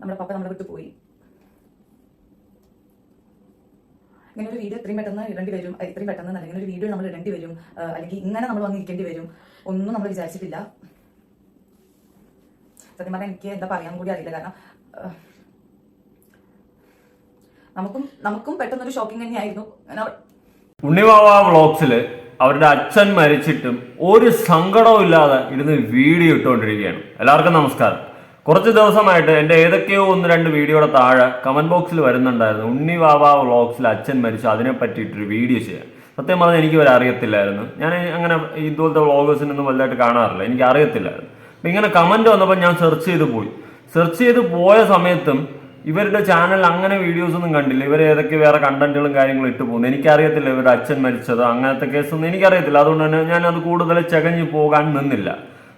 നമ്മുടെ പപ്പ നമ്മളെ വിട്ടു പോയി. ഇങ്ങനെ ഒരു വീഡിയോ എത്രയും പെട്ടെന്ന് ഇടേണ്ടി വരും. ഇത്രയും പെട്ടെന്ന് അല്ലെങ്കിൽ ഒരു വീഡിയോ നമ്മൾ ഇടേണ്ടി വരും. അല്ലെങ്കിൽ ഇങ്ങനെ നമ്മൾ വന്നിരിക്കേണ്ടി വരും. ഒന്നും നമ്മൾ വിചാരിച്ചിട്ടില്ല. സത്യം പറഞ്ഞാൽ എനിക്ക് എന്താ പറയാൻ കൂടി അറിയില്ല. കാരണം നമുക്കും നമുക്കും പെട്ടെന്ന് ഒരു ഷോക്കിംഗ് തന്നെയായിരുന്നു ഉണ്ണിവാവ വ്ളോഗ്സിൽ അവരുടെ അച്ഛൻ മരിച്ചിട്ടും ഒരു സങ്കടവും ഇല്ലാതെ ഇരുന്ന് വീഡിയോ ഇട്ടുകൊണ്ടിരിക്കുകയാണ്. എല്ലാവർക്കും നമസ്കാരം. കുറച്ച് ദിവസമായിട്ട് എന്റെ ഏതൊക്കെയോ ഒന്ന് രണ്ട് വീഡിയോയുടെ താഴെ കമന്റ് ബോക്സിൽ വരുന്നുണ്ടായിരുന്നു. ഉണ്ണി വാവ വ്ളോഗ്സിൽ അച്ഛൻ മരിച്ചു. അതിനെ പറ്റിയിട്ടൊരു വീഡിയോ ചെയ്യാൻ. സത്യം പറഞ്ഞാൽ എനിക്ക് വരെ അറിയത്തില്ലായിരുന്നു. ഞാൻ അങ്ങനെ ഇതുപോലത്തെ വ്ളോഗേഴ്സിനൊന്നും വലുതായിട്ട് കാണാറില്ല. എനിക്ക് അറിയത്തില്ലായിരുന്നു. അപ്പം ഇങ്ങനെ കമന്റ് വന്നപ്പോൾ ഞാൻ സെർച്ച് ചെയ്ത് പോയി. സെർച്ച് ചെയ്ത് പോയ സമയത്തും ഇവരുടെ ചാനൽ അങ്ങനെ വീഡിയോസ് ഒന്നും കണ്ടില്ല. ഇവർ ഏതൊക്കെ വേറെ കണ്ടന്റുകളും കാര്യങ്ങളും ഇട്ട് പോകുന്നു. എനിക്കറിയത്തില്ല ഇവരുടെ അച്ഛൻ മരിച്ചത് അങ്ങനത്തെ കേസൊന്നും എനിക്കറിയത്തില്ല. അതുകൊണ്ട് തന്നെ ഞാൻ അത് കൂടുതൽ ചകഞ്ഞു പോകാൻ നിന്നില്ല.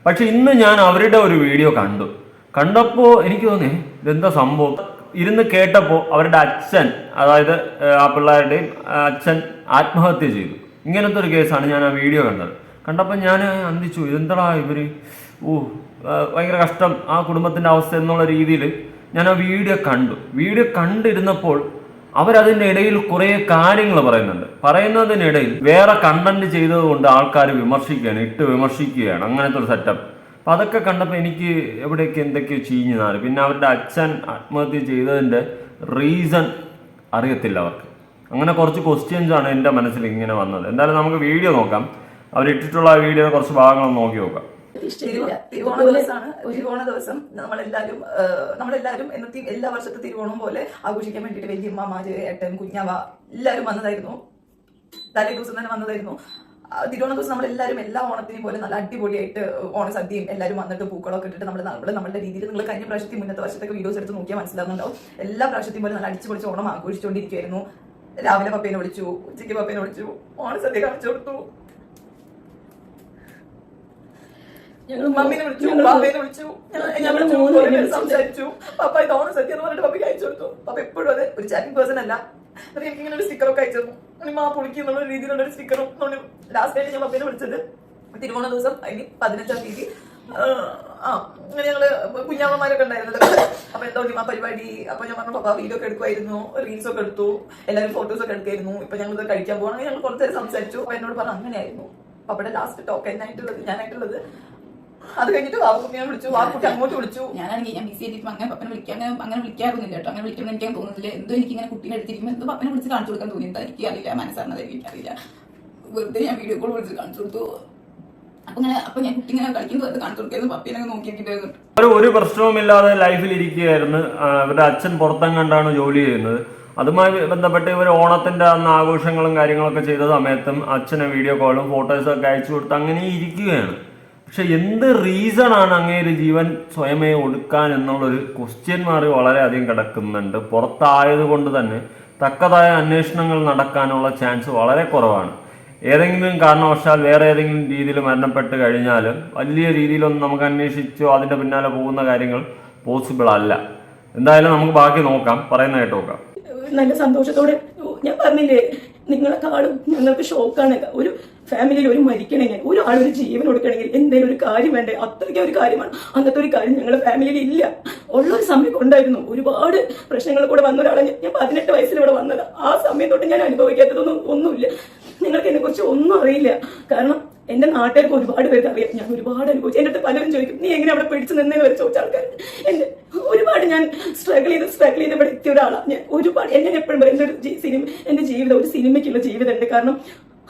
പക്ഷെ ഇന്ന് ഞാൻ അവരുടെ ഒരു വീഡിയോ കണ്ടു. കണ്ടപ്പോൾ എനിക്ക് തോന്നി ഇതെന്താ സംഭവം? ഇരുന്ന് കേട്ടപ്പോൾ അവരുടെ അച്ഛൻ അതായത് ആ പിള്ളേരുടെയും അച്ഛൻ ആത്മഹത്യ ചെയ്തു. ഇങ്ങനത്തെ ഒരു കേസാണ് ഞാൻ ആ വീഡിയോ കണ്ടത്. കണ്ടപ്പോൾ ഞാൻ അന്തിച്ചു ഇതെന്താടാ ഇവർ? ഓ ഭയങ്കര കഷ്ടം. ആ കുടുംബത്തിന്റെ അവസ്ഥ എന്നുള്ള രീതിയിൽ ഞാൻ ആ വീഡിയോ കണ്ടു. വീഡിയോ കണ്ടിരുന്നപ്പോൾ അവരതിന്റെ ഇടയിൽ കുറേ കാര്യങ്ങൾ പറയുന്നുണ്ട്. പറയുന്നതിനിടയിൽ വേറെ കണ്ടന്റ് ചെയ്തതുകൊണ്ട് ആൾക്കാർ വിമർശിക്കുകയാണ് ഇട്ട് വിമർശിക്കുകയാണ്. അങ്ങനത്തെ ഒരു സെറ്റപ്പ് അപ്പം അതൊക്കെ കണ്ടപ്പോൾ എനിക്ക് എവിടെയൊക്കെ എന്തൊക്കെയോ ചീഞ്ഞു നാല് പിന്നെ അവരുടെ അച്ഛൻ ആത്മഹത്യ ചെയ്തതിന്റെ റീസൺ അറിയത്തില്ല അവർക്ക്. അങ്ങനെ കുറച്ച് ക്വസ്റ്റ്യൻസ് ആണ് എന്റെ മനസ്സിൽ ഇങ്ങനെ വന്നത്. എന്തായാലും നമുക്ക് വീഡിയോ നോക്കാം. അവരിട്ടിട്ടുള്ള ആ വീഡിയോ കുറച്ച് ഭാഗങ്ങൾ നോക്കി നോക്കാം. തിരുവോണ ദിവസമാണ്. തിരുവോണ ദിവസം നമ്മളെല്ലാവരും നമ്മളെല്ലാവരും എന്നത്തെ എല്ലാ വർഷത്തെ തിരുവോണം പോലെ ആഘോഷിക്കാൻ വേണ്ടിയിട്ട് വലിയമ്മമാര് ഏട്ടൻ കുഞ്ഞാവ എല്ലാവരും വന്നതായിരുന്നു. തലേ ദിവസം തന്നെ വന്നതായിരുന്നു. തിരുവോണ ദിവസം നമ്മളെല്ലാവരും എല്ലാ ഓണത്തിനെയും പോലെ നല്ല അടിപൊളിയായിട്ട് ഓണസദ്യയും എല്ലാവരും വന്നിട്ട് പൂക്കളൊക്കെ ഇട്ടിട്ട് നമ്മൾ നമ്മൾ നമ്മുടെ രീതിയിൽ നിങ്ങൾ കഴിഞ്ഞ പ്രാവശ്യത്തെ മുന്നത്തെ വർഷത്തൊക്കെ വീഡിയോസ് എടുത്ത് നോക്കിയാൽ മനസ്സിലാവുന്നുണ്ടാവും. എല്ലാ പ്രാവശ്യത്തെയും പോലെ നല്ല അടിച്ചു പൊളിച്ച് ഓണം ആഘോഷിച്ചുകൊണ്ടിരിക്കുകയായിരുന്നു രാവിലെ പപ്പേനെ വിളിച്ചു ഉച്ചയ്ക്ക് പപ്പേനെ വിളിച്ചു ഓണസദ്യ കാണിച്ചു കൊടുത്തു. മമ്മീനെ വിളിച്ചു പാപ്പേനെ വിളിച്ചു ഞങ്ങൾ സംസാരിച്ചു. പപ്പ ഇത് ഓണസദ്യ എന്ന് പറഞ്ഞിട്ട് പപ്പയ്ക്ക് അയച്ചു കൊടുത്തു. പപ്പ എപ്പോഴും അതെ ഒരു ചാറ്റിംഗ് പേഴ്സൺ അല്ല. എന്നിട്ട് എനിക്ക് ഇങ്ങനെ ഒരു സ്റ്റിക്കറൊക്കെ അയച്ചു തന്നു. ഉണ്ണി മാ പുളിക്ക് എന്നുള്ള രീതിയിലുള്ള ഒരു സ്റ്റിക്കറും ലാസ്റ്റ് ആയിട്ട് ഞാൻ പപ്പേനെ വിളിച്ചത്. തിരുവോണ ദിവസം അതിന് പതിനഞ്ചാം തീയതി. ആ, അങ്ങനെ ഞങ്ങൾ കുഞ്ഞാമ്മമാരൊക്കെ ഉണ്ടായിരുന്നത്. അപ്പൊ എന്താ ഉണ്ണിമ പരിപാടി? അപ്പൊ ഞാൻ പറഞ്ഞു പപ്പാ വീഡിയോ ഒക്കെ എടുക്കുമായിരുന്നു റീൽസ് ഒക്കെ എടുത്തു. എല്ലാവരും ഫോട്ടോസ് ഒക്കെ എടുക്കായിരുന്നു. ഇപ്പൊ ഞങ്ങൾ കഴിക്കാൻ പോകണമെങ്കിൽ ഞങ്ങൾ കുറച്ചേരം സംസാരിച്ചു. അപ്പൊ എന്നോട് പറഞ്ഞു അങ്ങനെയായിരുന്നു. അപ്പൊ അവിടെ ലാസ്റ്റ് ടോക്കൻ ആയിട്ടുള്ളത് ഞാനായിട്ടുള്ളത് അത് കഴിഞ്ഞിട്ട് വാക്കുട്ടിയെ വിളിച്ചു വാക്കുട്ടി അങ്ങോട്ട് വിളിച്ചു. ഞാനാണെങ്കിൽ ഞാൻ ബിസി ആയിട്ട് അങ്ങനെ പപ്പനെ വിളിക്കാൻ അങ്ങനെ അങ്ങനെ വിളിക്കാറൊന്നുമില്ല കേട്ടോ. അങ്ങനെ വിളിക്കണം എനിക്ക് തോന്നുന്നില്ല. എന്തോ എനിക്ക് ഇങ്ങനെ കുട്ടീനെ എടുത്തിരിക്കുമ്പോൾ എന്തോ പപ്പനെ വിളിച്ച് കാണിച്ചു കൊടുക്കാൻ തോന്നി. എന്താ എനിക്ക് അറിയില്ല. മനസ്സാണെന്നത് എനിക്കറിയില്ല. വെറുതെ ഞാൻ വീഡിയോ കോൾ വിളിച്ച് കാണിച്ചു കൊടുത്തു. അപ്പൊ ഇങ്ങനെ അപ്പൊ ഞാൻ കുട്ടി ഇങ്ങനെ കളിക്കുന്നത് അത് കാണിച്ചു കൊടുക്കായിരുന്നു. പപ്പനെ നോക്കിയിട്ടുണ്ടായിരുന്നു ഒരു പ്രശ്നവുമില്ലാതെ ലൈഫിൽ ഇരിക്കുകയായിരുന്നു. അവരുടെ ഇവരുടെ അച്ഛൻ പുറത്തെങ്ങാണ്ടാണ് ജോലി ചെയ്യുന്നത്. അതുമായി ബന്ധപ്പെട്ട് ഇവർ ഓണത്തിന്റെ അന്ന് ആഘോഷങ്ങളും കാര്യങ്ങളൊക്കെ ചെയ്ത സമയത്തും അച്ഛനെ വീഡിയോ കോളും ഫോട്ടോസും ഒക്കെ അയച്ചു കൊടുത്ത് അങ്ങനെ ഇരിക്കുകയാണ്. പക്ഷെ എന്ത് റീസൺ ആണ് അങ്ങേര് ജീവൻ സ്വയമേ ഒടുക്കാൻ എന്നുള്ളൊരു ക്വസ്റ്റ്യൻ മാറി വളരെയധികം കിടക്കുന്നുണ്ട്. പുറത്തായത് കൊണ്ട് തന്നെ തക്കതായ അന്വേഷണങ്ങൾ നടക്കാനുള്ള ചാൻസ് വളരെ കുറവാണ്. ഏതെങ്കിലും കാരണവശാൽ വേറെ ഏതെങ്കിലും രീതിയിൽ മരണപ്പെട്ട് കഴിഞ്ഞാൽ വലിയ രീതിയിലൊന്നും നമുക്ക് അന്വേഷിച്ചോ അതിന്റെ പിന്നാലെ പോകുന്ന കാര്യങ്ങൾ പോസിബിൾ അല്ല. എന്തായാലും നമുക്ക് ബാക്കി നോക്കാം. പറയുന്ന കേട്ട് നോക്കാം. നല്ല സന്തോഷത്തോടെ ഞാൻ പറഞ്ഞില്ലേ നിങ്ങളെക്കാളും ഞങ്ങൾക്ക് ഷോക്കാണ്. ഒരു ഫാമിലിയിൽ ഒരു മരിക്കണമെങ്കിൽ ഒരാൾ ഒരു ജീവൻ കൊടുക്കണമെങ്കിൽ എന്തെങ്കിലും ഒരു കാര്യം വേണ്ടേ? അത്രയ്ക്ക് ഒരു കാര്യമാണ്. അങ്ങനത്തെ ഒരു കാര്യം ഞങ്ങളുടെ ഫാമിലിയിൽ ഇല്ല. ഉള്ള ഒരു സമയം ഉണ്ടായിരുന്നു ഒരുപാട് പ്രശ്നങ്ങൾ കൂടെ വന്ന ഒരാളെ ഞാൻ- പതിനെട്ട് വയസ്സിൽ ഇവിടെ വന്നത്. ആ സമയം തൊട്ട് ഞാൻ അനുഭവിക്കാത്തതൊന്നും ഒന്നുമില്ല. നിങ്ങൾക്ക് എന്നെ കുറിച്ച് ഒന്നും അറിയില്ല. കാരണം എന്റെ നാട്ടുകാർക്ക് ഒരുപാട് പേർക്ക് അറിയാം. ഞാൻ ഒരുപാട് അനുഭവിച്ചു. എന്റെ അടുത്ത് പലരും ചോദിക്കും നീ എങ്ങനെ അവിടെ പിടിച്ചു നിന്നേന്ന്? വരെ ചോദിച്ച ആൾക്കാർ എന്റെ ഞാൻ സ്ട്രഗിൾ ചെയ്ത് സ്ട്രഗിൾ ചെയ്ത് ഇവിടെ എത്തിയ ഒരാളാണ് ഞാൻ ഒരുപാട് എന്നെ എപ്പോഴും പറയും എന്റെ ഒരു സിനിമ എന്റെ ജീവിതം ഒരു സിനിമയ്ക്കുള്ള ജീവിതമുണ്ട്. കാരണം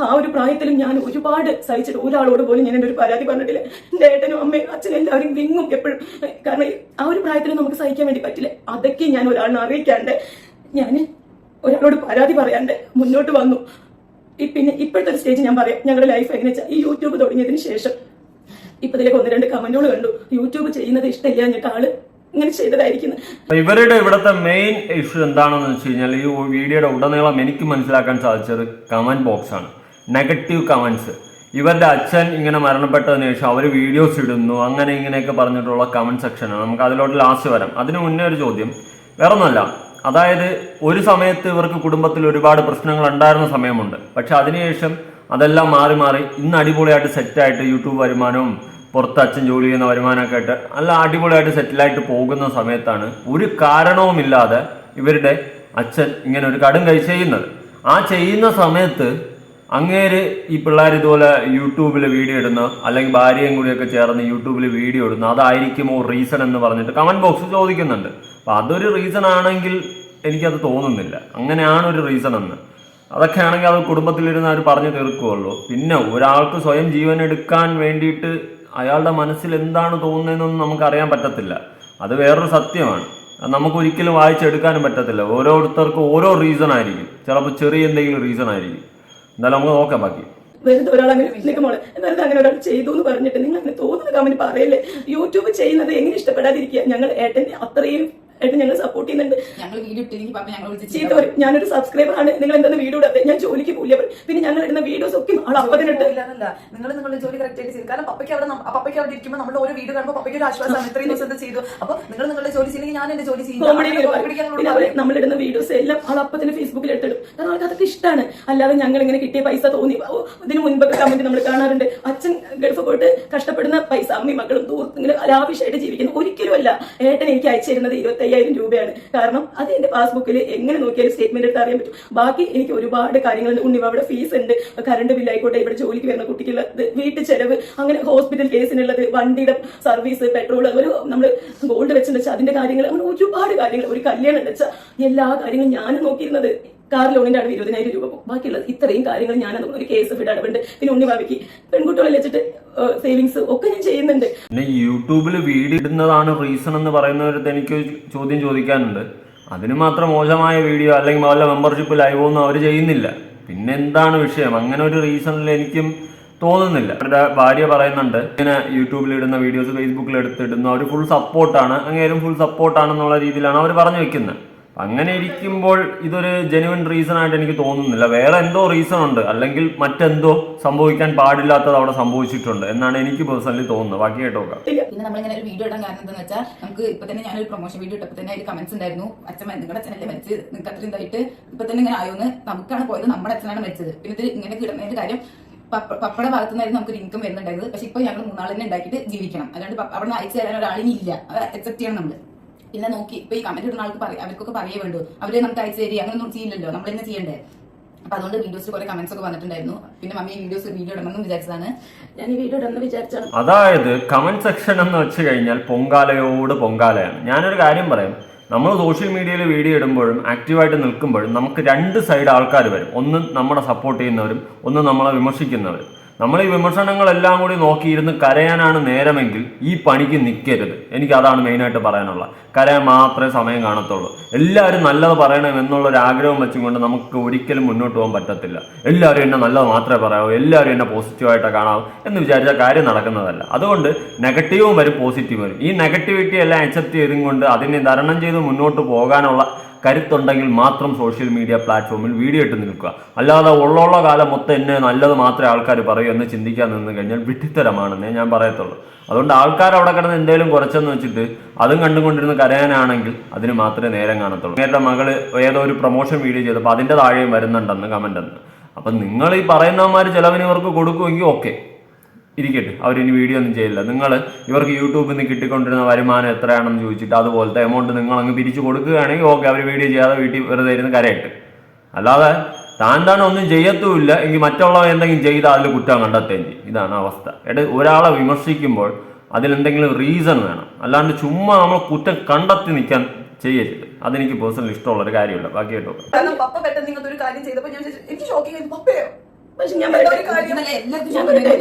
ആ ഒരു പ്രായത്തിലും ഞാൻ ഒരുപാട് സഹിച്ചിട്ട് ഒരാളോട് പോലും ഞാൻ എന്റെ ഒരു പരാതി പറഞ്ഞിട്ടില്ല. എന്റെ ഏട്ടനും അമ്മയും അച്ഛനും എല്ലാവരും വിങ്ങും എപ്പോഴും. കാരണം ആ ഒരു പ്രായത്തിൽ നമുക്ക് സഹിക്കാൻ വേണ്ടി പറ്റില്ല. അതൊക്കെ ഞാൻ ഒരാളിനെ അറിയിക്കാണ്ട് ഞാൻ ഒരാളോട് പരാതി പറയാണ്ട് മുന്നോട്ട് വന്നു. പിന്നെ ഇപ്പോഴത്തെ സ്റ്റേജ് ഞാൻ പറയാം. ഞങ്ങളുടെ ലൈഫ് എങ്ങനെ ഈ യൂട്യൂബ് തുടങ്ങിയതിന് ശേഷം. ഇപ്പൊ ഇതിലേക്ക് ഒന്ന് രണ്ട് കമന്റുകൾ കണ്ടു. യൂട്യൂബ് ചെയ്യുന്നത് ഇഷ്ടമില്ല എന്നിട്ട് ആൾ ഇങ്ങനെ ചെയ്തതായിരിക്കുന്നത് ഇവരുടെ ഇവിടുത്തെ മെയിൻ ഇഷ്യൂ എന്താണെന്ന് വെച്ച് കഴിഞ്ഞാൽ ഈ വീഡിയോയുടെ ഉടനീളം എനിക്ക് മനസ്സിലാക്കാൻ സാധിച്ചത് കമന്റ് ബോക്സ് ആണ്. നെഗറ്റീവ് കമന്റ്സ് ഇവരുടെ അച്ഛൻ ഇങ്ങനെ മരണപ്പെട്ടതിന് ശേഷം അവർ വീഡിയോസ് ഇടുന്നു അങ്ങനെ ഇങ്ങനെയൊക്കെ പറഞ്ഞിട്ടുള്ള കമന്റ് സെക്ഷനാണ് നമുക്ക് അതിലോട്ട് ലാസ്റ്റ് വരാം. അതിന് മുന്നേ ഒരു ചോദ്യം. വേറെ ഒന്നല്ല അതായത് ഒരു സമയത്ത് ഇവർക്ക് കുടുംബത്തിൽ ഒരുപാട് പ്രശ്നങ്ങൾ ഉണ്ടായിരുന്ന സമയമുണ്ട്. പക്ഷെ അതിനുശേഷം അതെല്ലാം മാറി മാറി ഇന്ന് അടിപൊളിയായിട്ട് സെറ്റായിട്ട് യൂട്യൂബ് വരുമാനവും പുറത്ത് അച്ഛൻ ജോലി ചെയ്യുന്ന വരുമാനമൊക്കെ ആയിട്ട് നല്ല അടിപൊളിയായിട്ട് സെറ്റിലായിട്ട് പോകുന്ന സമയത്താണ് ഒരു കാരണവുമില്ലാതെ ഇവരുടെ അച്ഛൻ ഇങ്ങനെ ഒരു കടും കൈ ചെയ്യുന്നത്. ആ ചെയ്യുന്ന സമയത്ത് അങ്ങേര് ഈ പിള്ളേർ ഇതുപോലെ യൂട്യൂബിൽ വീഡിയോ ഇടുന്ന അല്ലെങ്കിൽ ഭാര്യയും കൂടിയൊക്കെ ചേർന്ന് യൂട്യൂബിൽ വീഡിയോ ഇടുന്ന അതായിരിക്കുമോ റീസൺ എന്ന് പറഞ്ഞിട്ട് കമന്റ് ബോക്സ് ചോദിക്കുന്നുണ്ട്. അപ്പം അതൊരു റീസൺ ആണെങ്കിൽ എനിക്കത് തോന്നുന്നില്ല. അങ്ങനെയാണ് ഒരു റീസൺ എന്ന്. അതൊക്കെ ആണെങ്കിൽ അത് കുടുംബത്തിലിരുന്ന് അവർ പറഞ്ഞു തീർക്കുള്ളൂ പിന്നെ ഒരാൾക്ക് സ്വയം ജീവൻ എടുക്കാൻ വേണ്ടിയിട്ട് അയാളുടെ മനസ്സിൽ എന്താണ് തോന്നുന്നതെന്നൊന്നും നമുക്ക് അറിയാൻ പറ്റത്തില്ല. അത് വേറൊരു സത്യമാണ്. നമുക്ക് ഒരിക്കലും വായിച്ചെടുക്കാനും പറ്റത്തില്ല. ഓരോരുത്തർക്കും ഓരോ റീസൺ ആയിരിക്കും. ചിലപ്പോൾ ചെറിയ എന്തെങ്കിലും റീസൺ ആയിരിക്കും. എന്തായാലും നമുക്ക് നോക്കാം ബാക്കി. വെറുതെ അങ്ങനെ നിൽക്കുമ്പോൾ വെറുതെ അങ്ങനെ ഒരാൾ ചെയ്തു എന്ന് പറഞ്ഞിട്ട് നിങ്ങൾ അങ്ങനെ തോന്നുന്ന കമന്റ് പറയല്ലേ? യൂട്യൂബ് ചെയ്യുന്നത് എങ്ങനെ ഇഷ്ടപ്പെടാതിരിക്കുക? ഞങ്ങൾ ഏട്ടന്റെ അത്രയും ഏട്ടൻ ഞങ്ങൾ സപ്പോർട്ട് ചെയ്യുന്നുണ്ട്. ഞങ്ങൾ വീഡിയോ ഇട്ടില്ലെങ്കിൽ പാപ്പ ഞങ്ങൾ വിളിച്ച് ചീത്ത പറയും. ഞാനൊരു സബ്സ്ക്രൈബർ ആണ്. നിങ്ങൾ എന്താ വീഡിയോ ഇടാതെ ഞാൻ ജോലിക്ക് പോയില്ല പിന്നെ ഞങ്ങൾ ഇടുന്ന വീഡിയോസ് ഒക്കെ ആൾ അപ്പതിനിട്ട് നിങ്ങൾ നിങ്ങളുടെ ജോലി കറക്റ്റ് ആയിട്ട് ചെയ്തു. കാരണം പപ്പയ്ക്ക് അവിടെ പപ്പയ്ക്ക് അവിടെ ഇരിക്കുമ്പോൾ നമ്മൾ ഓരോ വീഡിയോ കാണുമ്പോൾ പപ്പയ്ക്ക് ഒരു ആശ്വാസമാണ് ഇത്രയും ദിവസം ചെയ്തു. അപ്പൊ നിങ്ങൾ നിങ്ങളുടെ ജോലി ചെയ്യില്ലെങ്കിൽ ഞാൻ എന്റെ ജോലി ചെയ്യും നമ്മളിടുന്ന വീഡിയോസ് എല്ലാം ആൾ അപ്പത്തിന് ഫേസ്ബുക്കിൽ എടുത്തിടും കാരണം അവർക്ക് അതൊക്കെ ഇഷ്ടമാണ് അല്ലാതെ ഞങ്ങൾ ഇങ്ങനെ കിട്ടിയ പൈസ തോന്നി. ഇതിന് മുൻപൊക്കെ കമന്റ് നമ്മൾ കാണാറുണ്ട്. അച്ഛൻ ഗൾഫ് പോയിട്ട് കഷ്ടപ്പെടുന്ന പൈസ അമ്മയും മക്കളും ദൂരത്ത് ഇങ്ങനെ ജീവിക്കുന്നു. ഒരിക്കലും അല്ല ഏട്ടൻ എനിക്ക് അയച്ചു തരുന്നത് ഇരുപത്തി അയ്യായിരം രൂപയാണ്. കാരണം അത് എന്റെ പാസ്ബുക്കിൽ എങ്ങനെ നോക്കിയാലും സ്റ്റേറ്റ്മെന്റ് എടുത്ത് അറിയാൻ പറ്റും. ബാക്കി എനിക്ക് ഒരുപാട് കാര്യങ്ങളുണ്ട് ഉണ്ട്. അവിടെ ഫീസ് ഉണ്ട്. കറണ്ട് ബില്ല് ആയിക്കോട്ടെ ഇവിടെ ജോലിക്ക് വരുന്ന കുട്ടിക്കുള്ളത് വീട്ടു ചെലവ് അങ്ങനെ ഹോസ്പിറ്റൽ കേസിനുള്ളത് വണ്ടിയുടെ സർവീസ് പെട്രോൾ ഒരു നമ്മൾ ഗോൾഡ് വെച്ചിട്ടുണ്ടെച്ചാൽ അതിന്റെ കാര്യങ്ങൾ അങ്ങനെ ഒരുപാട് കാര്യങ്ങൾ ഒരു കല്യാണം വെച്ചാൽ എല്ലാ കാര്യങ്ങളും ഞാൻ നോക്കിയിരുന്നത്. കാർ ലോണിന്റെ അടവ് ഇരുപതിനായിരം രൂപ പോകും. ബാക്കിയുള്ളത് ഇത്രയും കാര്യങ്ങൾ ഞാൻ ഒരു കേസ് ഇവിടെ അടവുണ്ട് പിന്നെ ഉണ്ണി ഭാവിക്ക് പെൺകുട്ടികളെ വെച്ചിട്ട് സേവിങ്സ് ഒക്കെ ഞാൻ ചെയ്യുന്നുണ്ട്. പിന്നെ യൂട്യൂബിൽ വീഡിയോ ഇടുന്നതാണ് റീസൺ എന്ന് പറയുന്നവരടുത്ത് എനിക്ക് ചോദ്യം ചോദിക്കാനുണ്ട്. അതിന് മാത്രം മോശമായ വീഡിയോ അല്ലെങ്കിൽ വല്ല മെമ്പർഷിപ്പ് ലൈവ് ഒന്നും അവർ ചെയ്യുന്നില്ല. പിന്നെ എന്താണ് വിഷയം? അങ്ങനെ ഒരു റീസണിൽ എനിക്കും തോന്നുന്നില്ല. അവരുടെ ഭാര്യ പറയുന്നുണ്ട് ഇങ്ങനെ യൂട്യൂബിൽ ഇടുന്ന വീഡിയോസ് ഫേസ്ബുക്കിൽ എടുത്തിടുന്നു അവർ ഫുൾ സപ്പോർട്ടാണ് അങ്ങേരും ഫുൾ സപ്പോർട്ടാണെന്നുള്ള രീതിയിലാണ് അവർ പറഞ്ഞു വെക്കുന്നത്. അങ്ങനെ ഇരിക്കുമ്പോൾ ഇതൊരു ജെനുവൻ റീസൺ ആയിട്ട് എനിക്ക് തോന്നുന്നില്ല. വേറെ എന്തോ റീസൺ ഉണ്ട്. അല്ലെങ്കിൽ മറ്റെന്തോ സംഭവിക്കാൻ പാടില്ലാത്തത് അവിടെ സംഭവിച്ചിട്ടുണ്ട് എന്നാണ് എനിക്ക് പേഴ്സണലി തോന്നുന്നത്. ബാക്കി കേട്ടോക്കാം പിന്നെ നമ്മളിങ്ങനെ ഒരു വീഡിയോ ഇടാൻ കാരണം എന്താണെന്ന് വെച്ചാൽ നമുക്ക് ഇപ്പൊ തന്നെ ഞാനൊരു പ്രൊമോഷൻ വീഡിയോ ഇട്ടപ്പോൾ തന്നെ കമന്റ്സ് ഉണ്ടായിരുന്നു. അച്ഛൻ നിങ്ങളുടെ അച്ഛനല്ലേ മരിച്ച് നിങ്ങൾക്ക് അത്രയും ഇതായിട്ട് ഇപ്പൊ തന്നെ ഇങ്ങനെ ആയോന്ന് നമുക്കാണ് പോയത്. നമ്മുടെ അച്ഛനാണ് മരിച്ചത്. പിന്നെ ഇത് ഇങ്ങനെ കിടന്നതിന്റെ കാര്യം പപ്പ- പപ്പയുടെ ഭാഗത്തു നിന്നായിരുന്നു നമുക്ക് ഇൻകം വരുന്നുണ്ടായിരുന്നു പക്ഷെ ഇപ്പൊ ഞങ്ങൾ മൂന്നാളിനെ ഉണ്ടാക്കിയിട്ട് ജീവിക്കണം. അല്ലാണ്ട് അവിടെ നിന്ന് അയച്ചു തരാൻ ഒരാളിനില്ല അത് അക്സെപ്റ്റ് ചെയ്യണം നമ്മൾ. പിന്നെ നോക്കി ഇപ്പൊ ഈ കമന്റ് ഇടുന്ന ആൾക്ക് പറയാം അവർക്കൊക്കെ പറയേ വേണ്ടു. അവർ നമുക്ക് അയച്ചു തരിക അങ്ങനെയൊന്നും ചെയ്യില്ലല്ലോ. നമ്മൾ തന്നെ ചെയ്യണ്ടേ? അപ്പൊ അതുകൊണ്ട് വീഡിയോസിൽ കുറെ കമന്റ്സ് ഒക്കെ വന്നിട്ടുണ്ടായിരുന്നു. പിന്നെ മമ്മി വീഡിയോസ് വീഡിയോ ഇടണമെന്ന് വിചാരിച്ചതാണ്. ഞാൻ ഈ വീഡിയോ ഇടണമെന്ന് വിചാരിച്ചാണ്. അതായത് കമന്റ് സെക്ഷൻ എന്ന് വെച്ച് കഴിഞ്ഞാൽ പൊങ്കാലയോട് പൊങ്കാലയാണ്. ഞാനൊരു കാര്യം പറയാം. നമ്മൾ സോഷ്യൽ മീഡിയയിൽ വീഡിയോ ഇടുമ്പോഴും ആക്റ്റീവായിട്ട് നിൽക്കുമ്പോഴും നമുക്ക് രണ്ട് സൈഡ് ആൾക്കാർ വരും. ഒന്ന് നമ്മളെ സപ്പോർട്ട് ചെയ്യുന്നവരും ഒന്ന് നമ്മളെ വിമർശിക്കുന്നവരും. നമ്മൾ ഈ വിമർശനങ്ങളെല്ലാം കൂടി നോക്കിയിരുന്ന് കരയാനാണ് നേരമെങ്കിൽ ഈ പണിക്ക് നിൽക്കരുത് എനിക്ക് അതാണ് മെയിനായിട്ട് പറയാനുള്ളത്. കരയാൻ മാത്രമേ സമയം കാണത്തുള്ളൂ. എല്ലാവരും നല്ലത് പറയണം എന്നുള്ള ഒരു ആഗ്രഹം വെച്ചുകൊണ്ട് നമുക്ക് ഒരിക്കലും മുന്നോട്ട് പോകാൻ പറ്റത്തില്ല. എല്ലാവരും എന്നെ നല്ലത് മാത്രമേ പറയാവൂ. എല്ലാവരും എന്നെ പോസിറ്റീവായിട്ട് കാണാവൂ എന്ന് വിചാരിച്ചാൽ കാര്യം നടക്കുന്നതല്ല. അതുകൊണ്ട് നെഗറ്റീവും വരും പോസിറ്റീവും വരും. ഈ നെഗറ്റിവിറ്റി എല്ലാം അക്സെപ്റ്റ് ചെയ്തും കൊണ്ട് അതിനെ തരണം ചെയ്ത് മുന്നോട്ട് പോകാനുള്ള കരുത്തുണ്ടെങ്കിൽ മാത്രം സോഷ്യൽ മീഡിയ പ്ലാറ്റ്ഫോമിൽ വീഡിയോ ഇട്ട് നിൽക്കുക. അല്ലാതെ ഉള്ള കാലം മൊത്തം എന്നെ നല്ലത് മാത്രമേ ആൾക്കാർ പറയൂ എന്ന് ചിന്തിക്കാൻ നിന്ന് കഴിഞ്ഞാൽ വിട്ടിത്തരമാണെന്നേ ഞാൻ പറയത്തുള്ളൂ. അതുകൊണ്ട് ആൾക്കാർ അവിടെ കിടന്ന് എന്തെങ്കിലും കുറച്ചെന്ന് വെച്ചിട്ട് അതും കണ്ടുകൊണ്ടിരുന്ന് കരയാനാണെങ്കിൽ അതിന് മാത്രമേ നേരം കാണത്തുള്ളൂ. നേരത്തെ മകൾ ഏതോ ഒരു പ്രൊമോഷൻ വീഡിയോ ചെയ്തപ്പോൾ അതിന്റെ താഴെയും വരുന്നുണ്ടെന്ന് കമന്റ് അപ്പം നിങ്ങൾ ഈ പറയുന്നവന്മാർ ചിലവിന് ഇവർക്ക് കൊടുക്കുമെങ്കിൽ ഓക്കെ ഇരിക്കട്ടെ. അവരിനി വീഡിയോ ഒന്നും ചെയ്യില്ല. നിങ്ങൾ ഇവർക്ക് യൂട്യൂബിൽ നിന്ന് കിട്ടിക്കൊണ്ടിരുന്ന വരുമാനം എത്രയാണെന്ന് ചോദിച്ചിട്ട് അതുപോലത്തെ എമൗണ്ട് നിങ്ങൾ അങ്ങ് പിരിച്ചു കൊടുക്കുകയാണെങ്കിൽ ഓക്കെ അവർ വീഡിയോ ചെയ്യാതെ വീട്ടിൽ വെറുതെ ഇരുന്ന് കരയിട്ട്. അല്ലാതെ താൻ താൻ ഒന്നും ചെയ്യത്തുമില്ല എങ്കിൽ മറ്റുള്ളവർ എന്തെങ്കിലും ചെയ്ത് അതിൽ കുറ്റം കണ്ടെത്തുകയും ചെയ്യും. ഇതാണ് അവസ്ഥ. എടേ ഒരാളെ വിമർശിക്കുമ്പോൾ അതിലെന്തെങ്കിലും റീസൺ വേണം. അല്ലാണ്ട് ചുമ്മാ നമ്മൾ കുറ്റം കണ്ടെത്തി നിൽക്കാൻ ചെയ്യരുത്. അതെനിക്ക് പേഴ്സണൽ ഇഷ്ടമുള്ള ഒരു കാര്യമില്ല. ബാക്കി കേട്ടോ. പപ്പ പെട്ടെന്ന് ഒരു കാര്യം ചെയ്തപ്പോൾ ഞാൻ എനിക്ക് ഷോക്കിംഗ് പപ്പയോ? പക്ഷെ ഞാൻ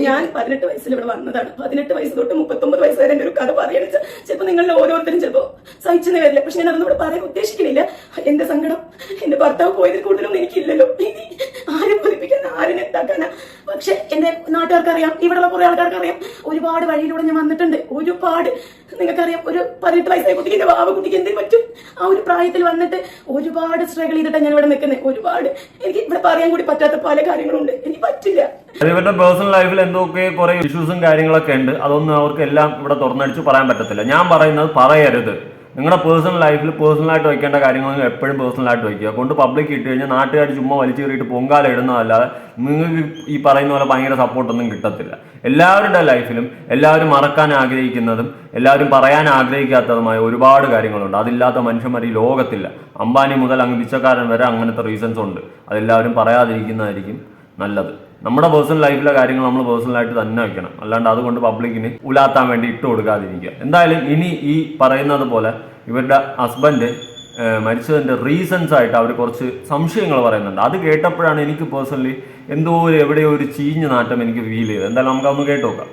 ഞാൻ പതിനെട്ട് വയസ്സിൽ ഇവിടെ വന്നതാണ്. പതിനെട്ട് വയസ്സ് തൊട്ട് മുപ്പത്തൊമ്പത് വയസ്സ് വരെ എന്റെ ഒരു കഥ പറയണ ചിലപ്പോൾ നിങ്ങളുടെ ഓരോരുത്തരും ചിലപ്പോൾ സഹിച്ചെന്ന് വരില്ല. പക്ഷെ ഞാൻ അതൊന്നും ഇവിടെ പറയാൻ ഉദ്ദേശിക്കുന്നില്ല. എന്റെ സങ്കടം എന്റെ ഭർത്താവ് പോയതിൽ കൂടുതലൊന്നും എനിക്കില്ലല്ലോ. ആരും ബോധിപ്പിക്കാൻ ആരും എത്താക്കാനാ പക്ഷെ എന്റെ നാട്ടുകാർക്ക് അറിയാം ഇവിടെയുള്ള കുറെ ആൾക്കാർക്ക് അറിയാം ഒരുപാട് വഴിയിലൂടെ ഞാൻ വന്നിട്ടുണ്ട്. ഒരുപാട് നിങ്ങൾക്കറിയാം ഒരു പതിനെട്ട് വയസ്സായ കുട്ടിക്ക് എന്റെ വാവ കുട്ടിക്ക് എന്തിനു പറ്റും? ആ ഒരു പ്രായത്തിൽ വന്നിട്ട് ഒരുപാട് സ്ട്രഗിൾ ചെയ്തിട്ടാണ് ഞാൻ ഇവിടെ നിൽക്കുന്നത് ഒരുപാട്. എനിക്ക് ഇവിടെ പറയാൻ കൂടി പറ്റാത്ത പല കാര്യങ്ങളുണ്ട്. എനിക്ക് പറ്റില്ല. ഇവരുടെ പേഴ്സണൽ ലൈഫിൽ എന്തൊക്കെ കുറെ ഇഷ്യൂസും കാര്യങ്ങളൊക്കെ ഉണ്ട്. അതൊന്നും അവർക്ക് എല്ലാം ഇവിടെ തുറന്നടിച്ച് പറയാൻ പറ്റത്തില്ല. ഞാൻ പറയുന്നത് പറയരുത്. നിങ്ങളുടെ പേഴ്സണൽ ലൈഫിൽ പേഴ്സണലായിട്ട് വയ്ക്കേണ്ട കാര്യങ്ങൾ എപ്പോഴും പേഴ്സണലായിട്ട് വയ്ക്കുക കൊണ്ട് പബ്ലിക് ഇട്ട് കഴിഞ്ഞാൽ നാട്ടുകാർ ചുമ്മാ വലിച്ചു കയറിയിട്ട് പൊങ്കാല ഇടുന്നതല്ലാതെ നിങ്ങൾക്ക് ഈ പറയുന്ന പോലെ ഭയങ്കര സപ്പോർട്ടൊന്നും കിട്ടത്തില്ല. എല്ലാവരുടെ ലൈഫിലും എല്ലാവരും മറക്കാൻ ആഗ്രഹിക്കുന്നതും എല്ലാവരും പറയാൻ ആഗ്രഹിക്കാത്തതുമായ ഒരുപാട് കാര്യങ്ങളുണ്ട്. അതില്ലാത്ത മനുഷ്യന്മാർ ഈ ലോകത്തില്ല. അംബാനി മുതൽ അങ്ങ് പിച്ചക്കാരൻ വരെ അങ്ങനത്തെ റീസൺസ് ഉണ്ട്. അതെല്ലാവരും പറയാതിരിക്കുന്നതായിരിക്കും നല്ലത്. നമ്മുടെ പേഴ്സണൽ ലൈഫിലെ കാര്യങ്ങൾ നമ്മൾ പേഴ്സണലായിട്ട് തന്നെ വെക്കണം. അല്ലാണ്ട് അതുകൊണ്ട് പബ്ലിക്കിന് ഉലാത്താൻ വേണ്ടി ഇട്ട് കൊടുക്കാതിരിക്കുക. എന്തായാലും ഇനി ഈ പറയുന്നത് പോലെ ഇവരുടെ ഹസ്ബൻഡ് മരിച്ചതിന്റെ റീസൺസ് ആയിട്ട് അവർ കുറച്ച് സംശയങ്ങൾ പറയുന്നുണ്ട്. അത് കേട്ടപ്പോഴാണ് എനിക്ക് പേഴ്സണലി എന്തോ എവിടെയോ ഒരു ചീഞ്ഞ നാട്ടം എനിക്ക് ഫീൽ ചെയ്തത്. എന്തായാലും നമുക്ക് അതൊന്ന് കേട്ട് നോക്കാം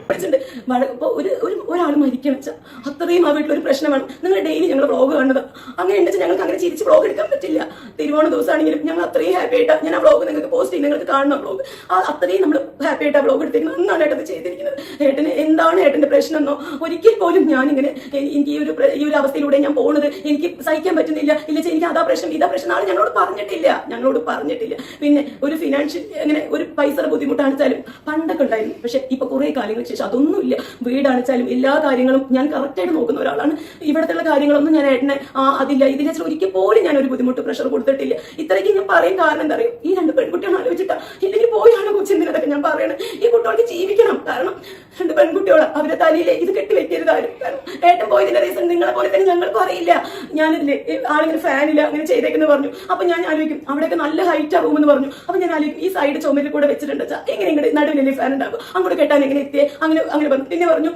വഴ- ഇപ്പൊ ഒരു ഒരു ഒരാൾ മരിക്കണം വെച്ചാൽ അത്രയും ആ വീട്ടിലൊരു പ്രശ്നമാണ്. നിങ്ങൾ ഡെയിലി ഞങ്ങൾ വ്ളോഗ് കാണുന്നത്. അങ്ങനെ ഉണ്ടെങ്കിൽ ഞങ്ങൾക്ക് അങ്ങനെ ചിരിച്ച് വ്ളോഗ് എടുക്കാൻ പറ്റില്ല. തിരുവോണ ദിവസമാണെങ്കിലും ഞങ്ങൾ അത്രയും ഹാപ്പി ആയിട്ട് ഞാൻ ആ വ്ളോഗ് നിങ്ങൾക്ക് പോസ്റ്റ് ചെയ്ത് നിങ്ങൾക്ക് കാണണം വ്ളോഗ് ആ അത്രയും നമ്മൾ ഹാപ്പി ആയിട്ട് ആ വ്ളോഗ് എടുത്തിരിക്കുന്നത്. എന്നാണ് ഏട്ടത് ചെയ്തിരിക്കുന്നത്. ഏട്ടന് എന്താണ് ഏട്ടന്റെ പ്രശ്നം എന്നോ ഒരിക്കൽ പോലും ഞാനിങ്ങനെ എനിക്ക് ഈ ഒരു ഈ ഒരു അവസ്ഥയിലൂടെ ഞാൻ പോകുന്നത് എനിക്ക് സഹിക്കാൻ പറ്റുന്നില്ല. ഇല്ല എനിക്ക് അതാ പ്രശ്നം ഇതാ പ്രശ്നം ആണ് ഞങ്ങളോട് പറഞ്ഞിട്ടില്ല. ഞങ്ങളോട് പറഞ്ഞിട്ടില്ല. പിന്നെ ഒരു ഫിനാൻഷ്യൽ അങ്ങനെ ഒരു പൈസയുടെ ബുദ്ധിമുട്ടാണെച്ചാലും പണ്ടൊക്കെ ഉണ്ടായിരുന്നു. പക്ഷെ ഇപ്പൊ കുറെ കാലങ്ങൾക്ക് ശേഷം അതൊന്നുമില്ല. വീടാണെച്ചാലും എല്ലാ കാര്യങ്ങളും ഞാൻ കറക്റ്റായിട്ട് നോക്കുന്ന ഒരാളാണ്. ഇവിടത്തുള്ള കാര്യങ്ങളൊന്നും ഞാൻ ഏട്ടനെ ആ അതില്ല. ഇതിനെ ഒരിക്കൽ പോലും ഞാൻ ഒരു ബുദ്ധിമുട്ട് പ്രഷർ കൊടുത്തിട്ടില്ല. ഇത്രയ്ക്ക് ഞാൻ പറയും കാരണം എന്താ അറിയോ? ഈ രണ്ട് പെൺകുട്ടികൾ ആലോചിച്ചിട്ടാ. ഇല്ലെങ്കിൽ പോയാണ് കൊച്ചിന്തിനതൊക്കെ ഞാൻ പറയണത് ഈ കുട്ടികൾക്ക് ജീവിക്കണം. കാരണം രണ്ട് പെൺകുട്ടികൾ അവരെ തലയിലെ ഇത് കെട്ടി വെക്കരുത് ആരും. കാരണം ഏട്ടൻ പോയതിന്റെ റീസൺ നിങ്ങളെ പോലെ തന്നെ ഞങ്ങൾക്കും അറിയില്ല. ഞാനിതിലെ ആളിങ്ങനെ ഫാനില്ല അങ്ങനെ ചെയ്തേക്കെന്ന് പറഞ്ഞു. അപ്പൊ ഞാൻ ആലോചിക്കും അവിടെയൊക്കെ നല്ല ഹൈറ്റ് റൂം എന്ന് പറഞ്ഞു. അപ്പൊ ഞാൻ ആലോചിക്കും ഈ സൈഡ് ചുമരിൽ കൂടെ വെച്ചിട്ടുണ്ട്. ച്ചാ, എങ്ങനെ ഇങ്ങോട്ട് നടുവിലല്ലേ ഫാൻ ഉണ്ടാകും അങ്ങോട്ട് കെട്ടാൻ എങ്ങനെ എത്തിയേ? അങ്ങനെ അങ്ങനെ പറഞ്ഞു. പിന്നെ പറഞ്ഞു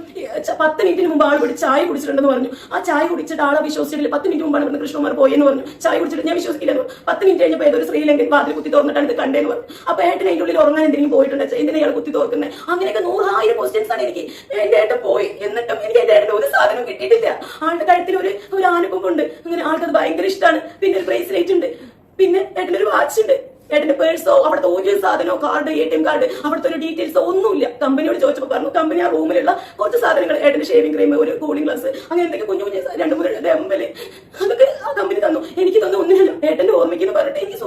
പത്ത് മിനിറ്റിന് മുമ്പ് ആൾ കൂടി ചായ കുടിച്ചിട്ടുണ്ടെന്ന് പറഞ്ഞു. ആ ചായ കുടിച്ചിട്ട് ആളെ വിശ്വസിച്ചിട്ടില്ല. പത്ത് മിനിറ്റ് മുമ്പാണ് ഇവിടുന്ന് കൃഷ്ണകുമാർ പോയെന്ന് പറഞ്ഞു. ചായ കുടിച്ചിട്ട് ഞാൻ വിശ്വസിക്കില്ല എന്ന് പറഞ്ഞു. പത്ത് മിനിറ്റ് കഴിഞ്ഞപ്പോൾ ഏതൊരു ശ്രീലങ്കൻ വാതിൽ കുത്തി തുറന്നിട്ടാണ് ഇത് കണ്ടേന്ന് പറഞ്ഞു. അപ്പൊ ഏട്ടൻ അതിന്റെ ഉള്ളിൽ ഉറങ്ങാൻ എന്തെങ്കിലും പോയിട്ടുണ്ട്? എന്തിനാ ഇയാൾ കുത്തി തുറക്കുന്നത് അങ്ങനെയൊക്കെ നൂറായിരം ക്വസ്റ്റ്യൻസ് ആണ് എനിക്ക്. എന്റെ ഏട്ടൻ പോയി. എന്നിട്ടും എനിക്ക് എന്റെ ഏട്ടൻ ഒരു സാധനം കിട്ടിയിട്ടില്ല. ആളുടെ കഴുത്തിൽ ഒരു ഒരു ആനക്കൊമ്പുണ്ട്. അങ്ങനെ ആൾക്കത് ഭയങ്കര ഇഷ്ടമാണ് പിന്നെ ഒരു ബ്രേസ്ലെറ്റ് ഉണ്ട്. പിന്നെ ഏട്ടനൊരു വാച്ച് ഉണ്ട്. ഏട്ടന്റെ പേഴ്സോ അവിടുത്തെ ഒരു സാധനമോ card A T M card അവിടുത്തെ ഒരു ഡീറ്റെയിൽസോ ഒന്നുമില്ല. കമ്പനിയോട് ചോദിച്ചപ്പോൾ പറഞ്ഞു കമ്പനി ആ റൂമിലുള്ള കുറച്ച് സാധനങ്ങൾ ഏട്ടന്റെ ഷേവിംഗ് ക്രീം ഒരു കൂളിംഗ് ഗ്ലാസ് അങ്ങനെ എന്തൊക്കെ കുഞ്ഞു കുഞ്ഞു രണ്ടു മൂന്ന് ഡെമ്പൽ അതൊക്കെ ആ കമ്പനി തന്നു എനിക്ക് തന്നു ഒന്നുമില്ല ഏട്ടന്റെ ഓർമ്മയ്ക്കെന്ന് പറഞ്ഞിട്ട് എനിക്ക്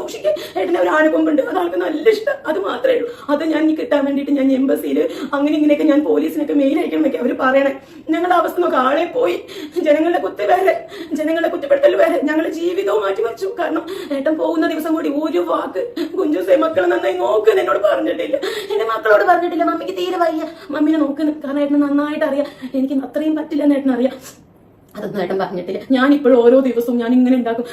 ഏട്ടന്റെ ഒരു ആനക്കൊമ്പുണ്ട്. അത് ആൾക്ക് നല്ല ഇഷ്ടം. അത് മാത്രമേ ഉള്ളൂ. അത് ഞാൻ കിട്ടാൻ വേണ്ടിയിട്ട് ഞാൻ എംബസിയിൽ അങ്ങനെ ഇങ്ങനെയൊക്കെ ഞാൻ പോലീസിനൊക്കെ മെയിൽ അയക്കണം എന്നൊക്കെ അവർ പറയണേ. ഞങ്ങളുടെ അവസ്ഥ നോക്കാം. ആളെ പോയി. ജനങ്ങളുടെ കുത്ത് വേറെ ജനങ്ങളുടെ കുറ്റപ്പെടുത്തൽ വേറെ ഞങ്ങളുടെ ജീവിതവും മാറ്റിമറിച്ചു. കാരണം ഏട്ടൻ പോകുന്ന ദിവസം കൂടി ഒരു വാക്ക് കുഞ്ചുസെ മക്കളെ നന്നായി നോക്കുന്നു എന്നോട് പറഞ്ഞിട്ടില്ല. എന്റെ മക്കളോട് പറഞ്ഞിട്ടില്ല. മമ്മിക്ക് തീരെ വയ്യ. മമ്മിനെ നോക്കുന്നു കാരണം ഏട്ടന് നന്നായിട്ട് അറിയാം. എനിക്ക് അത്രയും പറ്റില്ല എന്ന് ഏട്ടൻ അറിയാം അതൊന്നും ഏട്ടൻ പറഞ്ഞിട്ടില്ല. ഞാൻ ഇപ്പോഴും ഓരോ ദിവസവും ഞാൻ ഇങ്ങനെ ഉണ്ടാക്കും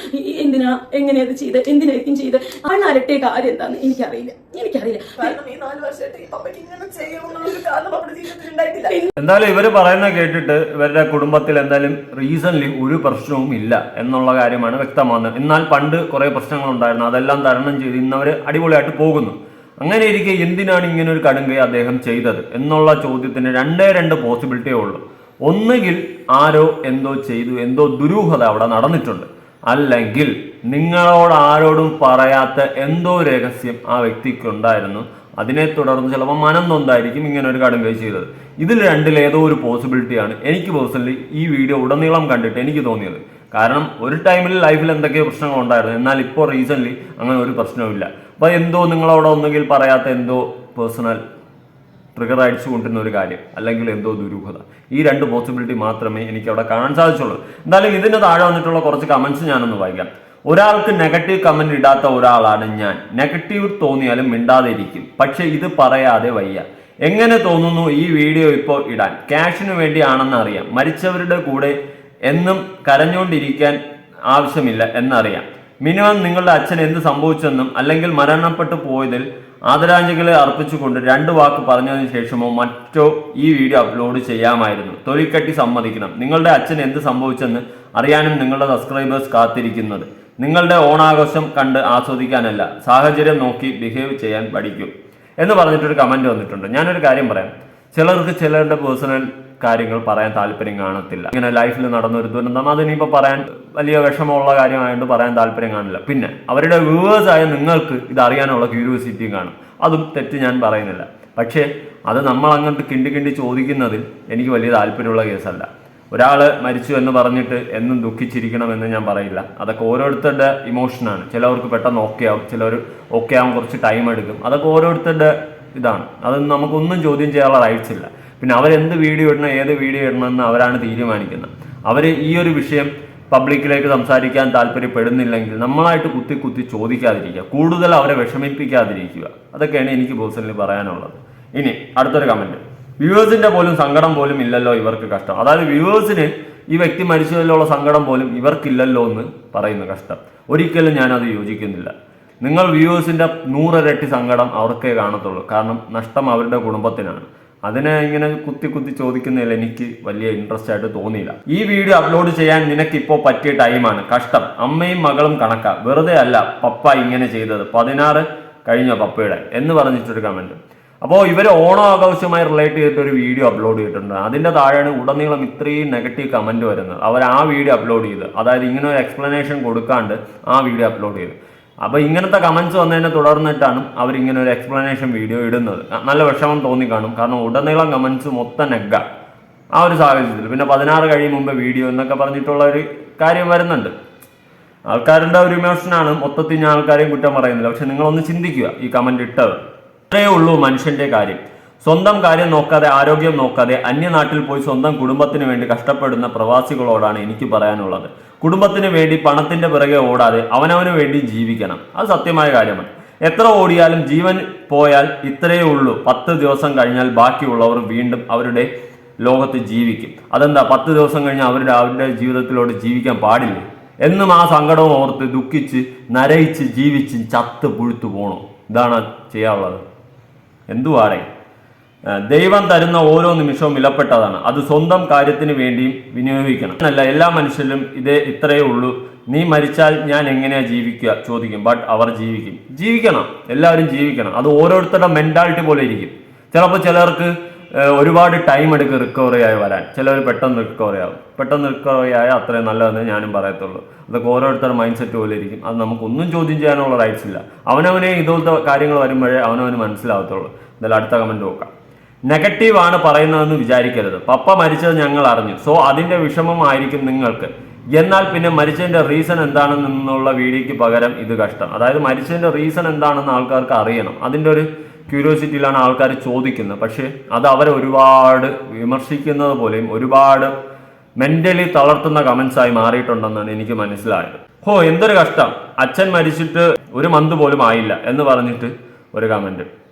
എന്തിനാ എങ്ങനെയത് ചെയ്ത്? എന്തിനായിരിക്കും ചെയ്ത്? ആണാരട്ടെ കാര്യം എന്താന്ന് എനിക്കറിയില്ല. എനിക്കറിയില്ല. കാരണം ഈ നാല് വർഷമായിട്ട് ഈ ഇങ്ങനെ ചെയ്യണമെന്നുള്ളൊരു കാരണം നമ്മുടെ ജീവിതത്തിൽ ഉണ്ടായിട്ടില്ല. എന്തായാലും ഇവർ പറയുന്ന കേട്ടിട്ട് ഇവരുടെ കുടുംബത്തിൽ എന്തായാലും റീസൺലി ഒരു പ്രശ്നവും ഇല്ല എന്നുള്ള കാര്യമാണ് വ്യക്തമാകുന്നത്. എന്നാൽ പണ്ട് കുറെ പ്രശ്നങ്ങൾ ഉണ്ടായിരുന്നു അതെല്ലാം തരണം ചെയ്ത് ഇന്നവര് അടിപൊളിയായിട്ട് പോകുന്നു. അങ്ങനെ ഇരിക്കെ എന്തിനാണ് ഇങ്ങനെ ഒരു കടുങ്കൈ അദ്ദേഹം ചെയ്തത് എന്നുള്ള ചോദ്യത്തിന് രണ്ടേ രണ്ട് പോസിബിലിറ്റിയേ ഉള്ളൂ. ഒന്നുകിൽ ആരോ എന്തോ ചെയ്തു എന്തോ ദുരൂഹത അവിടെ നടന്നിട്ടുണ്ട്. അല്ലെങ്കിൽ നിങ്ങളോട് ആരോടും പറയാത്ത എന്തോ രഹസ്യം ആ വ്യക്തിക്ക് ഉണ്ടായിരുന്നു അതിനെ തുടർന്ന് ചിലപ്പോൾ മനം നൊന്തായിരിക്കും ഇങ്ങനെ ഒരു കടുങ്കൈ ചെയ്തത്. ഇതിൽ രണ്ടിൽ ഏതോ ഒരു പോസിബിലിറ്റിയാണ് എനിക്ക് പേഴ്സണലി ഈ വീഡിയോ ഉടനീളം കണ്ടിട്ട് എനിക്ക് തോന്നിയത്. കാരണം ഒരു ടൈമിൽ ലൈഫിൽ എന്തൊക്കെയോ പ്രശ്നങ്ങൾ ഉണ്ടായിരുന്നു. എന്നാൽ ഇപ്പോൾ റീസെന്റ്ലി അങ്ങനെ ഒരു പ്രശ്നവുമില്ല. അപ്പോൾ എന്തോ നിങ്ങളവിടെ ഒന്നുകിൽ പറയാത്ത എന്തോ പേഴ്സണൽ ട്രിഗർ അടിച്ചു കൊണ്ടിരുന്ന ഒരു കാര്യം അല്ലെങ്കിൽ എന്തോ ദുരൂഹത. ഈ രണ്ട് പോസിബിലിറ്റി മാത്രമേ എനിക്ക് അവിടെ കാണാൻ സാധിച്ചുള്ളൂ. എന്തായാലും ഇതിന്റെ താഴെ വന്നിട്ടുള്ള കുറച്ച് കമന്റ്സ് ഞാനൊന്ന് വായിക്കാം. ഒരാൾക്ക് നെഗറ്റീവ് കമന്റ് ഇടാത്ത ഒരാളാണ് ഞാൻ. നെഗറ്റീവ് തോന്നിയാലും മിണ്ടാതിരിക്കും. പക്ഷെ ഇത് പറയാതെ വയ്യ. എങ്ങനെ തോന്നുന്നു ഈ വീഡിയോ ഇപ്പോൾ ഇടാൻ? ക്യാഷിന് വേണ്ടിയാണെന്ന് അറിയാം. മരിച്ചവരുടെ കൂടെ എന്നും കരഞ്ഞുകൊണ്ടിരിക്കാൻ ആവശ്യമില്ല എന്നറിയാം. മിനിമം നിങ്ങളുടെ അച്ഛൻ എന്ത് സംഭവിച്ചെന്നും അല്ലെങ്കിൽ മരണപ്പെട്ടു പോയതിൽ ആദരാഞ്ജലികളെ അർപ്പിച്ചുകൊണ്ട് രണ്ട് വാക്ക് പറഞ്ഞതിന് ശേഷമോ മറ്റോ ഈ വീഡിയോ അപ്ലോഡ് ചെയ്യാമായിരുന്നു. തൊലിക്കട്ടി സമ്മതിക്കണം. നിങ്ങളുടെ അച്ഛൻ എന്ത് സംഭവിച്ചെന്ന് അറിയാനും നിങ്ങളുടെ സബ്സ്ക്രൈബേഴ്സ് കാത്തിരിക്കുന്നത്. നിങ്ങളുടെ ഓണാഘോഷം കണ്ട് ആസ്വദിക്കാനല്ല സാഹചര്യം നോക്കി ബിഹേവ് ചെയ്യാൻ പഠിക്കും. എന്ന് പറഞ്ഞിട്ടൊരു കമന്റ് വന്നിട്ടുണ്ട്. ഞാനൊരു കാര്യം പറയാം. ചിലർക്ക് ചിലരുടെ പേഴ്സണൽ കാര്യങ്ങൾ പറയാൻ താല്പര്യം കാണത്തില്ല. ഇങ്ങനെ ലൈഫിൽ നടന്ന ഒരു ദുരന്തം അതിനിപ്പോൾ പറയാൻ വലിയ വിഷമമുള്ള കാര്യമായതുകൊണ്ട് പറയാൻ താല്പര്യം കാണില്ല. പിന്നെ അവരുടെ വ്യൂവേഴ്സ് ആയ നിങ്ങൾക്ക് ഇത് അറിയാനുള്ള ക്യൂരിയോസിറ്റിയും കാണും. അതും തെറ്റ് ഞാൻ പറയുന്നില്ല. പക്ഷേ അത് നമ്മൾ അങ്ങോട്ട് കിണ്ടി കിണ്ടി ചോദിക്കുന്നതിൽ എനിക്ക് വലിയ താല്പര്യമുള്ള കേസല്ല. ഒരാൾ മരിച്ചു എന്ന് പറഞ്ഞിട്ട് എന്നും ദുഃഖിച്ചിരിക്കണമെന്ന് ഞാൻ പറയില്ല. അതൊക്കെ ഓരോരുത്തരുടെ ഇമോഷനാണ് ചിലവർക്ക് പെട്ടെന്ന് ഓക്കെ ആവും ചിലർ ഓക്കെ ആവാൻ കുറച്ച് ടൈം എടുക്കും. അതൊക്കെ ഓരോരുത്തരുടെ ഇതാണ്. അതൊന്നും നമുക്കൊന്നും ചോദ്യം ചെയ്യാനുള്ള റൈറ്റ്സ് ഇല്ല. പിന്നെ അവരെന്ത് വീഡിയോ ഇടണം ഏത് വീഡിയോ ഇടണമെന്ന് അവരാണ് തീരുമാനിക്കുന്നത്. അവർ ഈ ഒരു വിഷയം പബ്ലിക്കിലേക്ക് സംസാരിക്കാൻ താല്പര്യപ്പെടുന്നില്ലെങ്കിൽ നമ്മളായിട്ട് കുത്തി കുത്തി ചോദിക്കാതിരിക്കുക കൂടുതൽ അവരെ വിഷമിപ്പിക്കാതിരിക്കുക. അതൊക്കെയാണ് എനിക്ക് പേഴ്സണലി പറയാനുള്ളത്. ഇനി അടുത്തൊരു കമന്റ് വ്യൂവേഴ്സിന്റെ പോലും സങ്കടം പോലും ഇല്ലല്ലോ ഇവർക്ക് കഷ്ടം. അതായത് വ്യൂവേഴ്സിന് ഈ വ്യക്തി മരിച്ചതിലുള്ള സങ്കടം പോലും ഇവർക്കില്ലല്ലോ എന്ന് പറയുന്ന കഷ്ടം. ഒരിക്കലും ഞാനത് യോജിക്കുന്നില്ല. നിങ്ങൾ വ്യൂവേഴ്സിന്റെ നൂറിരട്ടി സങ്കടം അവർക്കേ കാണത്തുള്ളൂ. കാരണം നഷ്ടം അവരുടെ കുടുംബത്തിനാണ്. അതിനെ ഇങ്ങനെ കുത്തി കുത്തി ചോദിക്കുന്നതിൽ എനിക്ക് വലിയ ഇൻട്രസ്റ്റ് ആയിട്ട് തോന്നിയില്ല. ഈ വീഡിയോ അപ്ലോഡ് ചെയ്യാൻ നിനക്ക് ഇപ്പോൾ പറ്റിയ ടൈമാണ് കഷ്ടം. അമ്മയും മകളും കണക്ക. വെറുതെ അല്ല പപ്പ ഇങ്ങനെ ചെയ്തത്. പതിനാറ് കഴിഞ്ഞ പപ്പയുടെ എന്ന് പറഞ്ഞിട്ടൊരു കമന്റ് അപ്പോൾ ഇവർ ഓണോ ആഘോഷവുമായി റിലേറ്റ് ചെയ്തിട്ട് ഒരു വീഡിയോ അപ്ലോഡ് ചെയ്തിട്ടുണ്ട്. അതിന്റെ താഴെയാണ് ഉടനീളം ഇത്രയും നെഗറ്റീവ് കമന്റ് വരുന്നത്. അവർ ആ വീഡിയോ അപ്ലോഡ് ചെയ്ത് അതായത് ഇങ്ങനെ ഒരു എക്സ്പ്ലനേഷൻ കൊടുക്കാണ്ട് ആ വീഡിയോ അപ്ലോഡ് ചെയ്ത്. അപ്പൊ ഇങ്ങനത്തെ കമൻസ് വന്നതിനെ തുടർന്നിട്ടാണ് അവർ ഇങ്ങനെ ഒരു എക്സ്പ്ലനേഷൻ വീഡിയോ ഇടുന്നത് നല്ല വിഷമം തോന്നി കാണും. കാരണം ഉടനീളം കമൻസ് മൊത്തം നെഗ. ആ ഒരു സാഹചര്യത്തിൽ. പിന്നെ പതിനാറ് കഴിയും മുമ്പ് വീഡിയോ എന്നൊക്കെ പറഞ്ഞിട്ടുള്ള ഒരു കാര്യം വരുന്നുണ്ട്. ആൾക്കാരുടെ ഒരു ഇമോഷനാണ് മൊത്തത്തിൽ ഞാൻ ആൾക്കാരെയും കുറ്റം പറയുന്നില്ല പക്ഷെ നിങ്ങളൊന്ന് ചിന്തിക്കുക ഈ കമന്റ് ഇട്ടത്. അത്രയേ ഉള്ളൂ മനുഷ്യന്റെ കാര്യം. സ്വന്തം കാര്യം നോക്കാതെ ആരോഗ്യം നോക്കാതെ അന്യനാട്ടിൽ പോയി സ്വന്തം കുടുംബത്തിന് വേണ്ടി കഷ്ടപ്പെടുന്ന പ്രവാസികളോടാണ് എനിക്ക് പറയാനുള്ളത്. കുടുംബത്തിന് വേണ്ടി പണത്തിന്റെ പിറകെ ഓടാതെ അവനവന് വേണ്ടി ജീവിക്കണം. അത് സത്യമായ കാര്യമാണ്. എത്ര ഓടിയാലും ജീവൻ പോയാൽ ഇത്രയേ ഉള്ളൂ. പത്ത് ദിവസം കഴിഞ്ഞാൽ ബാക്കിയുള്ളവർ വീണ്ടും അവരുടെ ലോകത്ത് ജീവിക്കും. അതെന്താ? പത്ത് ദിവസം കഴിഞ്ഞാൽ അവരുടെ അവരുടെ ജീവിതത്തിലോട്ട് ജീവിക്കാൻ പാടില്ല? എന്നും ആ സങ്കടവും ഓർത്ത് ദുഃഖിച്ച് നരയിച്ച് ജീവിച്ച് ചത്ത് പുഴുത്തു പോകണം ഇതാണ് ചെയ്യാനുള്ളത്. എന്തുവാടേ ആ, ദൈവം തരുന്ന ഓരോ നിമിഷവും വിലപ്പെട്ടതാണ്. അത് സ്വന്തം കാര്യത്തിന് വേണ്ടിയും വിനിയോഗിക്കണം. അല്ല എല്ലാ മനുഷ്യരിലും ഇതേ ഇത്രയേ ഉള്ളൂ. നീ മരിച്ചാൽ ഞാൻ എങ്ങനെയാ ജീവിക്കുക? ചോദിക്കും. ബട്ട് അവർ ജീവിക്കും. ജീവിക്കണം. എല്ലാവരും ജീവിക്കണം. അത് ഓരോരുത്തരുടെ മെന്റാലിറ്റി പോലെ ഇരിക്കും. ചിലപ്പോൾ ചിലർക്ക് ഒരുപാട് ടൈം എടുക്കും റിക്കവറി ആയി വരാൻ. ചിലർ പെട്ടെന്ന് റിക്കവറി ആവും. പെട്ടെന്ന് റിക്കവറി ആയാൽ അത്രയും നല്ലതെന്ന് ഞാനും പറയത്തുള്ളൂ. അതൊക്കെ ഓരോരുത്തരുടെ മൈൻഡ് സെറ്റ് പോലെ ഇരിക്കും. അത് നമുക്കൊന്നും ചോദ്യം ചെയ്യാനുള്ള റൈറ്റ്സ് ഇല്ല. അവനവനെ ഇതുപോലത്തെ കാര്യങ്ങൾ വരുമ്പോഴേ അവനവന് മനസ്സിലാവത്തുള്ളൂ. എന്തായാലും അടുത്ത കമന്റ് നോക്കാം. നെഗറ്റീവ് ആണ് പറയുന്നതെന്ന് വിചാരിക്കരുത്. പപ്പ മരിച്ചത് ഞങ്ങൾ അറിഞ്ഞു. സോ അതിന്റെ വിഷമമായിരിക്കും നിങ്ങൾക്ക്. എന്നാൽ പിന്നെ മരിച്ചതിന്റെ റീസൺ എന്താണെന്നുള്ള വീഡിയോയ്ക്ക് പകരം ഇത് കഷ്ടം. അതായത് മരിച്ചതിന്റെ റീസൺ എന്താണെന്ന് ആൾക്കാർക്ക് അറിയണം. അതിന്റെ ഒരു ക്യൂരിയോസിറ്റിയിലാണ് ആൾക്കാർ ചോദിക്കുന്നത്. പക്ഷേ അത് അവരെ ഒരുപാട് വിമർശിക്കുന്നത് പോലെയും ഒരുപാട് മെന്റലി തളർത്തുന്ന കമന്റ്സ് ആയി മാറിയിട്ടുണ്ടെന്നാണ് എനിക്ക് മനസ്സിലായത്. ഹോ എന്തൊരു കഷ്ടം. അച്ഛൻ മരിച്ചിട്ട് ഒരു മന്ത് പോലും ആയില്ല എന്ന് പറഞ്ഞിട്ട് ഒരു കമന്റ്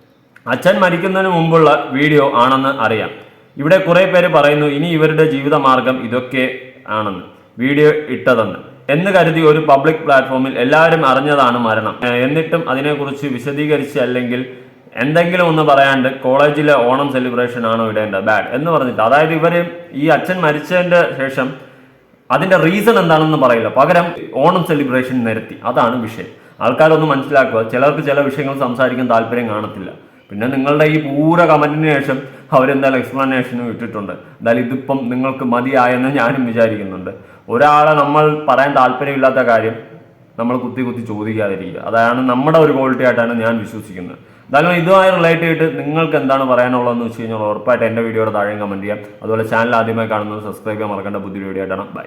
അച്ഛൻ മരിക്കുന്നതിന് മുമ്പുള്ള വീഡിയോ ആണെന്ന് അറിയാം. ഇവിടെ കുറേ പേര് പറയുന്നു ഇനി ഇവരുടെ ജീവിതമാർഗം ഇതൊക്കെ ആണെന്ന്. വീഡിയോ ഇട്ടതെന്ന്. എന്ന് കരുതി ഒരു പബ്ലിക് പ്ലാറ്റ്ഫോമിൽ എല്ലാവരും അറിഞ്ഞതാണ് മരണം. എന്നിട്ടും അതിനെക്കുറിച്ച് വിശദീകരിച്ച് അല്ലെങ്കിൽ എന്തെങ്കിലും ഒന്ന് പറയാണ്ട് കോളേജിലെ ഓണം സെലിബ്രേഷൻ ആണോ ഇടേണ്ടത്? ബാഡ് എന്ന് പറഞ്ഞിട്ട്. അതായത് ഇവർ ഈ അച്ഛൻ മരിച്ചതിന്റെ ശേഷം അതിന്റെ റീസൺ എന്താണെന്ന് പറയില്ല. പകരം ഓണം സെലിബ്രേഷൻ നിരത്തി. അതാണ് വിഷയം. ആൾക്കാരൊന്ന് മനസ്സിലാക്കുക. ചിലർക്ക് ചില വിഷയങ്ങൾ സംസാരിക്കാൻ താല്പര്യം കാണത്തില്ല. പിന്നെ നിങ്ങളുടെ ഈ പൂര കമന്റിന് ശേഷം അവരെന്തായാലും എക്സ്പ്ലനേഷനും ഇട്ടിട്ടുണ്ട്. എന്തായാലും ഇതിപ്പം നിങ്ങൾക്ക് മതിയായെന്ന് ഞാനും വിചാരിക്കുന്നുണ്ട്. ഒരാളെ നമ്മൾ പറയാൻ താല്പര്യമില്ലാത്ത കാര്യം നമ്മൾ കുത്തി കുത്തി ചോദിക്കാതിരിക്കുക. അതാണ് നമ്മുടെ ഒരു ക്വാളിറ്റി ആയിട്ടാണ് ഞാൻ വിശ്വസിക്കുന്നത്. എന്തായാലും ഇതുമായി റിലേറ്റ് ചെയ്തിട്ട് നിങ്ങൾക്ക് എന്താണ് പറയാനുള്ളതെന്ന് വെച്ച് കഴിഞ്ഞാൽ ഉറപ്പായിട്ട് എന്റെ വീഡിയോയുടെ താഴെ കമന്റ് ചെയ്യാം. അതുപോലെ ചാനൽ ആദ്യമായി കാണുന്നത് സബ്സ്ക്രൈബ് ചെയ്യാൻ മറക്കേണ്ട. പുതിയ വീഡിയോ ആയിട്ടാണ്. ബൈ